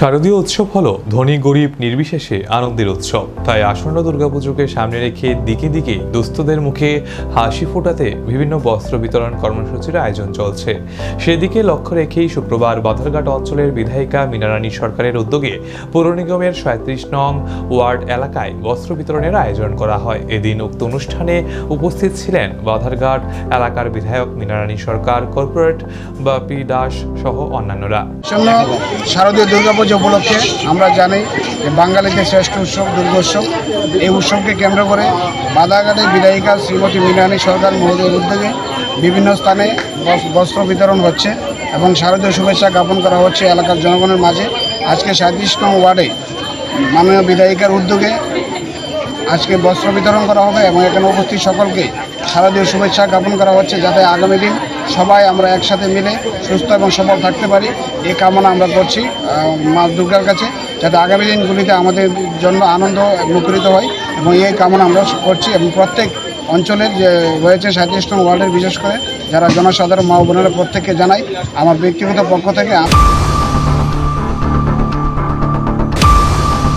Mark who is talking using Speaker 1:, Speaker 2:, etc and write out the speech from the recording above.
Speaker 1: শারদীয় উৎসব হলো ধনী, গরিব, নির্বিশেষে আনন্দের উৎসব। তাই আসন্ন দুর্গাপুজোকে সামনে রেখে দিকে দিকে দুস্থদের মুখে হাসি ফোটাতে বিভিন্ন বস্ত্র বিতরণ কর্মসূচির আয়োজন চলছে। সেদিকে লক্ষ্য রেখেই শুক্রবার বাধারঘাট অঞ্চলের বিধায়িকা মিনারানী সরকারের উদ্যোগে পৌর নিগমের সাঁত্রিশ নং ওয়ার্ড এলাকায় বস্ত্র বিতরণের আয়োজন করা হয়। এদিন উক্ত অনুষ্ঠানে উপস্থিত ছিলেন বাধারঘাট এলাকার বিধায়ক মিনারানী সরকার, কর্পোরেট বাপি দাস সহ অন্যান্যরা।
Speaker 2: শারদীয় দুর্গাপুজো উপলক্ষে আমরা জানি যে বাঙালিদের শ্রেষ্ঠ উৎসব দুর্গোৎসব এই উৎসবকে কেন্দ্র করে বাদাঘাটের বিধায়িকা শ্রীমতী মিনানী সরকার মহোদয়ের উদ্যোগে বিভিন্ন স্থানে বস- বস্ত্র বিতরণ হচ্ছে এবং শারদীয় শুভেচ্ছা জ্ঞাপন করা হচ্ছে এলাকার জনগণের মাঝে। আজকে সাঁত্রিশ নং ওয়ার্ডে মাননীয় বিধায়িকার উদ্যোগে আজকে বস্ত্র বিতরণ করা হবে এবং এখানে উপস্থিত সকলকে শারদীয় শুভেচ্ছা জ্ঞাপন করা হচ্ছে যাতে আগামী দিন সবাই আমরা একসাথে মিলে সুস্থ এবং সবল থাকতে পারি। এই কামনা আমরা করছি মা দুর্গার কাছে, যাতে আগামী দিনগুলিতে আমাদের জন্য আনন্দ মুখরিত হয় এবং এই কামনা আমরা করছি এবং প্রত্যেক অঞ্চলের যে রয়েছে সাঁত্রিশ নং ওয়ার্ডের, বিশেষ করে যারা জনসাধারণ, মা বোনেরা প্রত্যেককে জানাই আমার ব্যক্তিগত পক্ষ থেকে